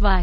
Vay.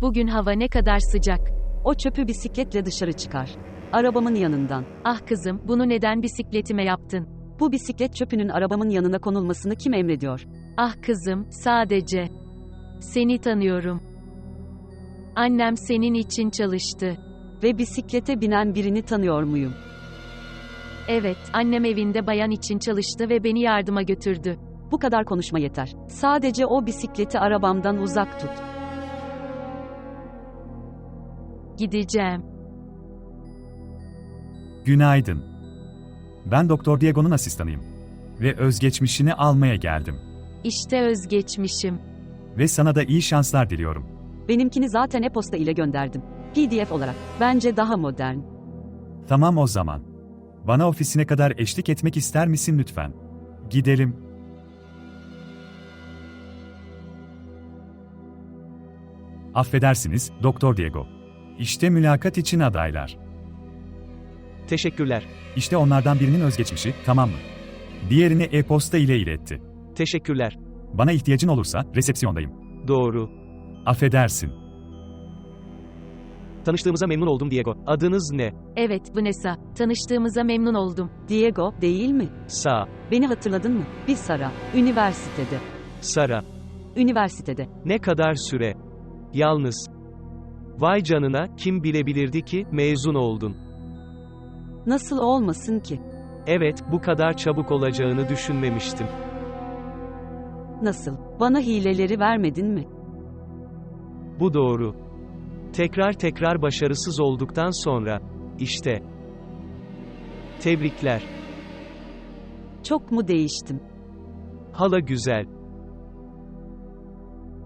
Bugün hava ne kadar sıcak. O çöpü bisikletle dışarı çıkar. Arabamın yanından. Ah kızım, bunu neden bisikletime yaptın? Bu bisiklet çöpünün arabamın yanına konulmasını kim emrediyor? Ah kızım, sadece. Seni tanıyorum. Annem senin için çalıştı. Ve bisiklete binen birini tanıyor muyum? Evet, annem evinde bayan için çalıştı ve beni yardıma götürdü. Bu kadar konuşma yeter. Sadece o bisikleti arabamdan uzak tut. Gideceğim. Günaydın. Ben Doktor Diego'nun asistanıyım. Ve özgeçmişini almaya geldim. İşte özgeçmişim. Ve sana da iyi şanslar diliyorum. Benimkini zaten e-posta ile gönderdim. PDF olarak. Bence daha modern. Tamam o zaman. Bana ofisine kadar eşlik etmek ister misin lütfen? Gidelim. Affedersiniz, Doktor Diego. İşte mülakat için adaylar. Teşekkürler. İşte onlardan birinin özgeçmişi, tamam mı? Diğerini e-posta ile iletti. Teşekkürler. Bana ihtiyacın olursa resepsiyondayım. Doğru. Affedersin. Tanıştığımıza memnun oldum Diego. Adınız ne? Evet, Vanessa. Tanıştığımıza memnun oldum. Diego, değil mi? Sa. Beni hatırladın mı? Bir Sara. Üniversitede. Sara. Üniversitede. Ne kadar süre? Yalnız. Vay canına, kim bilebilirdi ki mezun oldun. Nasıl olmasın ki? Evet, bu kadar çabuk olacağını düşünmemiştim. Nasıl? Bana hileleri vermedin mi? Bu doğru. Tekrar tekrar başarısız olduktan sonra, işte. Tebrikler. Çok mu değiştim? Hala güzel.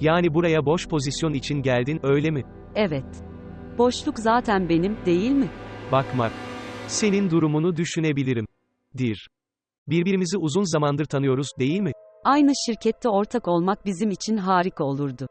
Yani buraya boş pozisyon için geldin öyle mi? Evet. Boşluk zaten benim, değil mi? Bakmak. Senin durumunu düşünebilirim. Dir. Birbirimizi uzun zamandır tanıyoruz, değil mi? Aynı şirkette ortak olmak bizim için harika olurdu.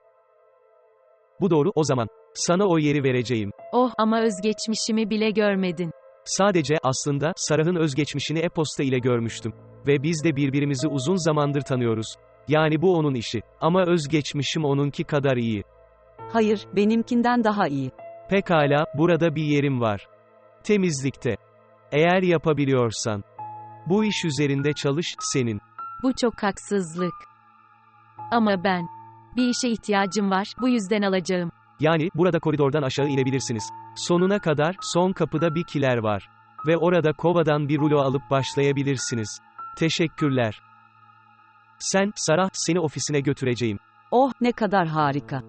Bu doğru, o zaman. Sana o yeri vereceğim. Oh, ama özgeçmişimi bile görmedin. Sadece aslında Sarah'ın özgeçmişini e-posta ile görmüştüm. Ve biz de birbirimizi uzun zamandır tanıyoruz. Yani bu onun işi. Ama özgeçmişim onunki kadar iyi. Hayır, benimkinden daha iyi. Pekala, burada bir yerim var. Temizlikte. Eğer yapabiliyorsan. Bu iş üzerinde çalış, senin. Bu çok haksızlık. Ama ben. Bir işe ihtiyacım var, bu yüzden alacağım. Yani, burada koridordan aşağı inebilirsiniz. Sonuna kadar, son kapıda bir kiler var. Ve orada kovadan bir rulo alıp başlayabilirsiniz. Teşekkürler. Sen, Sarah, seni ofisine götüreceğim. Oh, ne kadar harika.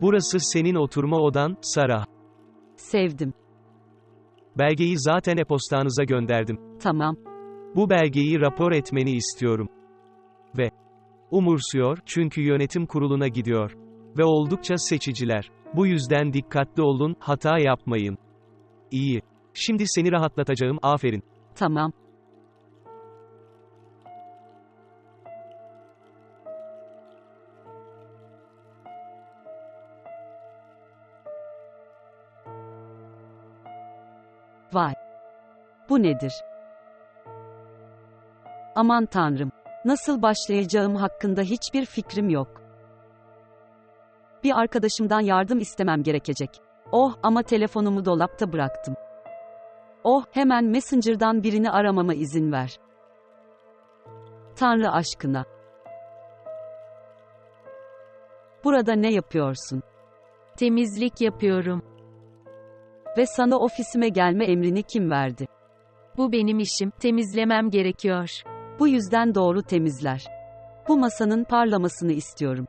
Burası senin oturma odan, Sarah. Sevdim. Belgeyi zaten e-postanıza gönderdim. Tamam. Bu belgeyi rapor etmeni istiyorum. Ve umursuyor çünkü yönetim kuruluna gidiyor. Ve oldukça seçiciler. Bu yüzden dikkatli olun, hata yapmayın. İyi. Şimdi seni rahatlatacağım, aferin. Tamam. Bu nedir? Aman tanrım. Nasıl başlayacağım hakkında hiçbir fikrim yok. Bir arkadaşımdan yardım istemem gerekecek. Oh, ama telefonumu dolapta bıraktım. Oh, hemen Messenger'dan birini aramama izin ver. Tanrı aşkına. Burada ne yapıyorsun? Temizlik yapıyorum. Ve sana ofisime gelme emrini kim verdi? Bu benim işim, temizlemem gerekiyor. Bu yüzden doğru temizler. Bu masanın parlamasını istiyorum.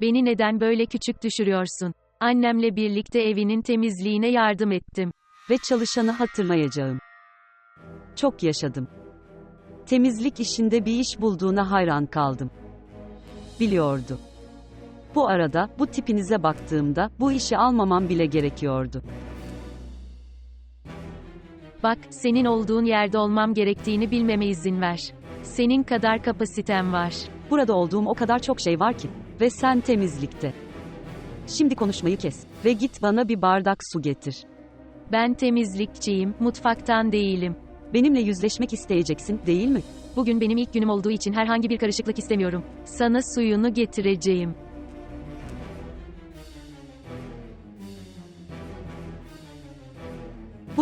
Beni neden böyle küçük düşürüyorsun? Annemle birlikte evinin temizliğine yardım ettim. Ve çalışanı hatırlayacağım. Çok yaşadım. Temizlik işinde bir iş bulduğuna hayran kaldım. Biliyordu. Bu arada, bu tipinize baktığımda, bu işi almamam bile gerekiyordu. Bak, senin olduğun yerde olmam gerektiğini bilmeme izin ver. Senin kadar kapasitem var. Burada olduğum o kadar çok şey var ki. Ve sen temizlikte. Şimdi konuşmayı kes. Ve git bana bir bardak su getir. Ben temizlikçiyim, mutfaktan değilim. Benimle yüzleşmek isteyeceksin, değil mi? Bugün benim ilk günüm olduğu için herhangi bir karışıklık istemiyorum. Sana suyunu getireceğim.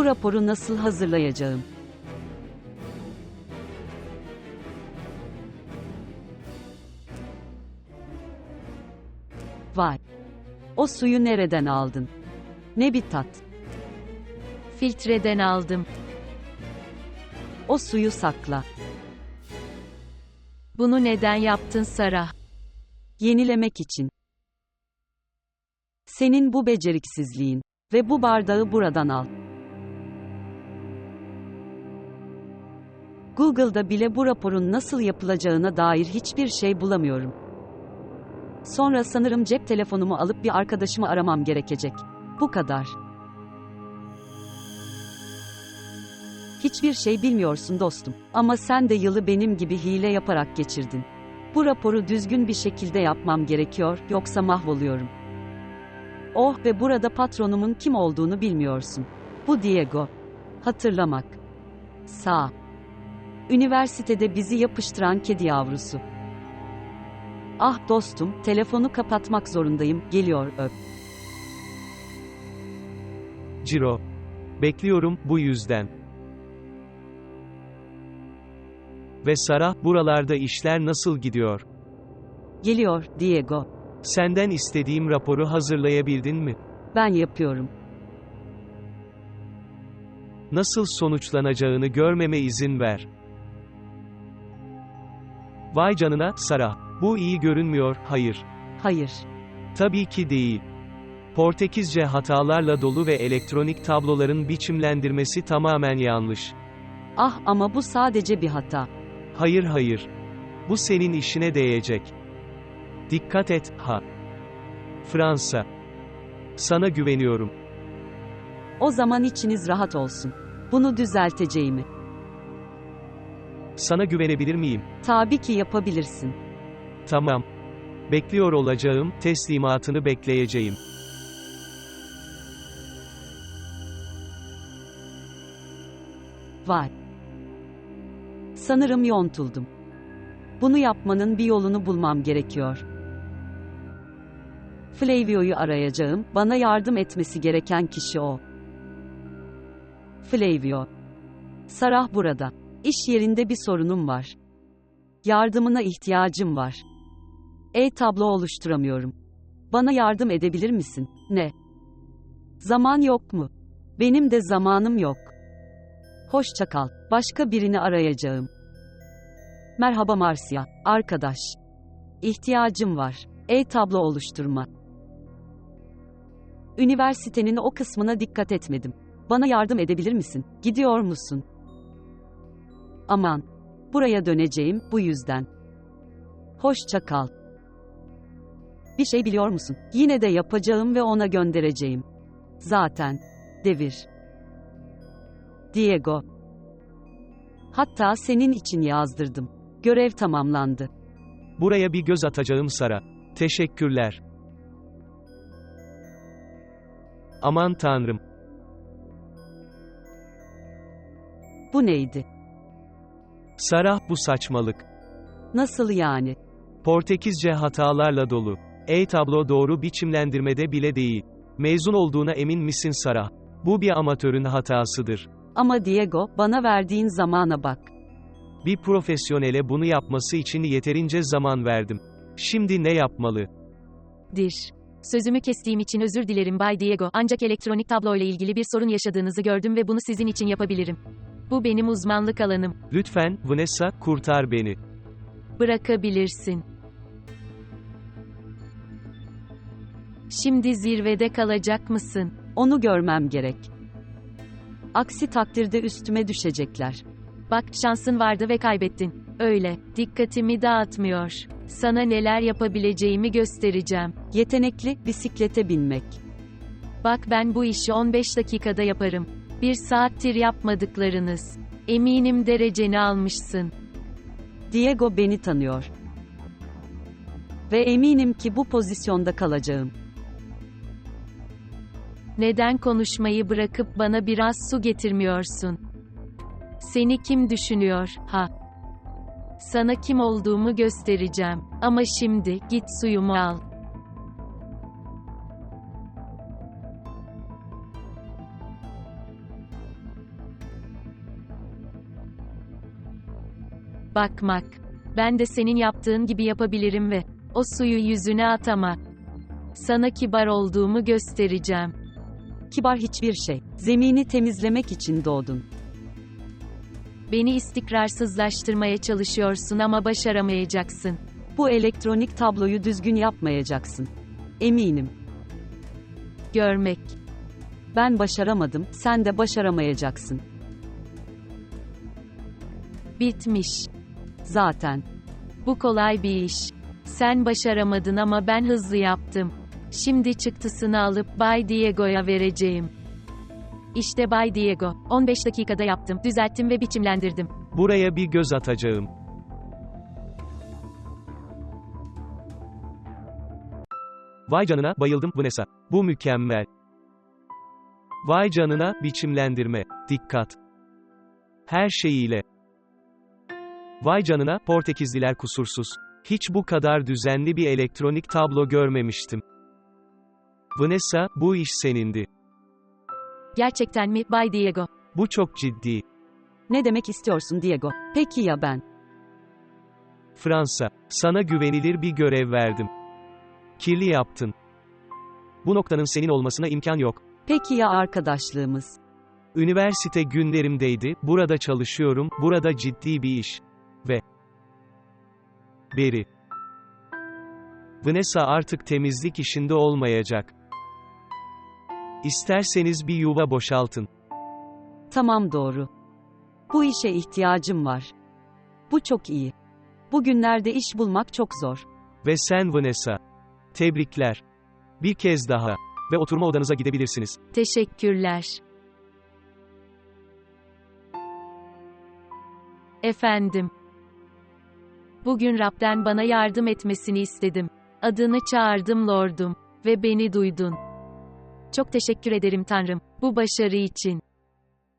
Bu raporu nasıl hazırlayacağım? Vay. O suyu nereden aldın? Ne bir tat. Filtreden aldım. O suyu sakla. Bunu neden yaptın Sarah? Yenilemek için. Senin bu beceriksizliğin ve bu bardağı buradan al. Google'da bile bu raporun nasıl yapılacağına dair hiçbir şey bulamıyorum. Sonra sanırım cep telefonumu alıp bir arkadaşımı aramam gerekecek. Bu kadar. Hiçbir şey bilmiyorsun dostum. Ama sen de yılı benim gibi hile yaparak geçirdin. Bu raporu düzgün bir şekilde yapmam gerekiyor, yoksa mahvoluyorum. Oh ve burada patronumun kim olduğunu bilmiyorsun. Bu Diego. Hatırlamak. Sağ. Üniversitede bizi yapıştıran kedi yavrusu. Ah dostum, telefonu kapatmak zorundayım, geliyor öp. Ciro. Bekliyorum, bu yüzden. Ve Sarah, buralarda işler nasıl gidiyor? Geliyor, Diego. Senden istediğim raporu hazırlayabildin mi? Ben yapıyorum. Nasıl sonuçlanacağını görmeme izin ver. Vay canına, Sarah. Bu iyi görünmüyor, hayır. Hayır. Tabii ki değil. Portekizce hatalarla dolu ve elektronik tabloların biçimlendirmesi tamamen yanlış. Ah ama bu sadece bir hata. Hayır hayır. Bu senin işine değecek. Dikkat et, ha. Fransa. Sana güveniyorum. O zaman içiniz rahat olsun. Bunu düzelteceğimi. Sana güvenebilir miyim? Tabii ki yapabilirsin. Tamam. Bekliyor olacağım, teslimatını bekleyeceğim. Var. Sanırım yontuldum. Bunu yapmanın bir yolunu bulmam gerekiyor. Flavio'yu arayacağım, bana yardım etmesi gereken kişi o. Flavio. Sarah burada. İş yerinde bir sorunum var. Yardımına ihtiyacım var. E-tablo oluşturamıyorum. Bana yardım edebilir misin? Ne? Zaman yok mu? Benim de zamanım yok. Hoşça kal. Başka birini arayacağım. Merhaba Marcia, arkadaş. İhtiyacım var. E-tablo oluşturma. Üniversitenin o kısmına dikkat etmedim. Bana yardım edebilir misin? Gidiyor musun? Aman. Buraya döneceğim bu yüzden. Hoşça kal. Bir şey biliyor musun? Yine de yapacağım ve ona göndereceğim. Zaten. Devir. Diego. Hatta senin için yazdırdım. Görev tamamlandı. Buraya bir göz atacağım Sara. Teşekkürler. Aman tanrım. Bu neydi? Sarah bu saçmalık. Nasıl yani? Portekizce hatalarla dolu. E-tablo doğru biçimlendirmede bile değil. Mezun olduğuna emin misin Sarah? Bu bir amatörün hatasıdır. Ama Diego, bana verdiğin zamana bak. Bir profesyonele bunu yapması için yeterince zaman verdim. Şimdi ne yapmalı? Dir. Sözümü kestiğim için özür dilerim Bay Diego. Ancak elektronik tabloyla ilgili bir sorun yaşadığınızı gördüm ve bunu sizin için yapabilirim. Bu benim uzmanlık alanım. Lütfen, Vanessa, kurtar beni. Bırakabilirsin. Şimdi zirvede kalacak mısın? Onu görmem gerek. Aksi takdirde üstüme düşecekler. Bak, şansın vardı ve kaybettin. Öyle, dikkatimi dağıtmıyor. Sana neler yapabileceğimi göstereceğim. Yetenekli, bisiklete binmek. Bak ben bu işi 15 dakikada yaparım. Bir saattir yapmadıklarınız. Eminim dereceni almışsın. Diego beni tanıyor. Ve eminim ki bu pozisyonda kalacağım. Neden konuşmayı bırakıp bana biraz su getirmiyorsun? Seni kim düşünüyor, ha? Sana kim olduğumu göstereceğim. Ama şimdi, git suyumu al. Bakmak. Ben de senin yaptığın gibi yapabilirim ve o suyu yüzüne atama. Sana kibar olduğumu göstereceğim. Kibar hiçbir şey. Zemini temizlemek için doğdun. Beni istikrarsızlaştırmaya çalışıyorsun ama başaramayacaksın. Bu elektronik tabloyu düzgün yapmayacaksın. Eminim. Görmek. Ben başaramadım, sen de başaramayacaksın. Bitmiş. Zaten. Bu kolay bir iş. Sen başaramadın ama ben hızlı yaptım. Şimdi çıktısını alıp Bay Diego'ya vereceğim. İşte Bay Diego. 15 dakikada yaptım, düzelttim ve biçimlendirdim. Buraya bir göz atacağım. Vay canına, bayıldım Vanessa. Bu mükemmel. Vay canına, biçimlendirme. Dikkat. Her şeyiyle. Vay canına, Portekizliler kusursuz. Hiç bu kadar düzenli bir elektronik tablo görmemiştim. Vanessa, bu iş senindi. Gerçekten mi, Bay Diego? Bu çok ciddi. Ne demek istiyorsun Diego? Peki ya ben? Fransa, sana güvenilir bir görev verdim. Kirli yaptın. Bu noktanın senin olmasına imkan yok. Peki ya arkadaşlığımız? Üniversite günlerimdeydi, burada çalışıyorum, burada ciddi bir iş. Ve Beri. Vanessa artık temizlik işinde olmayacak. İsterseniz bir yuva boşaltın. Tamam doğru. Bu işe ihtiyacım var. Bu çok iyi. Bugünlerde iş bulmak çok zor. Ve sen Vanessa. Tebrikler. Bir kez daha. Ve oturma odanıza gidebilirsiniz. Teşekkürler. Efendim. Bugün Rab'den bana yardım etmesini istedim. Adını çağırdım Lordum ve beni duydun. Çok teşekkür ederim Tanrım bu başarı için.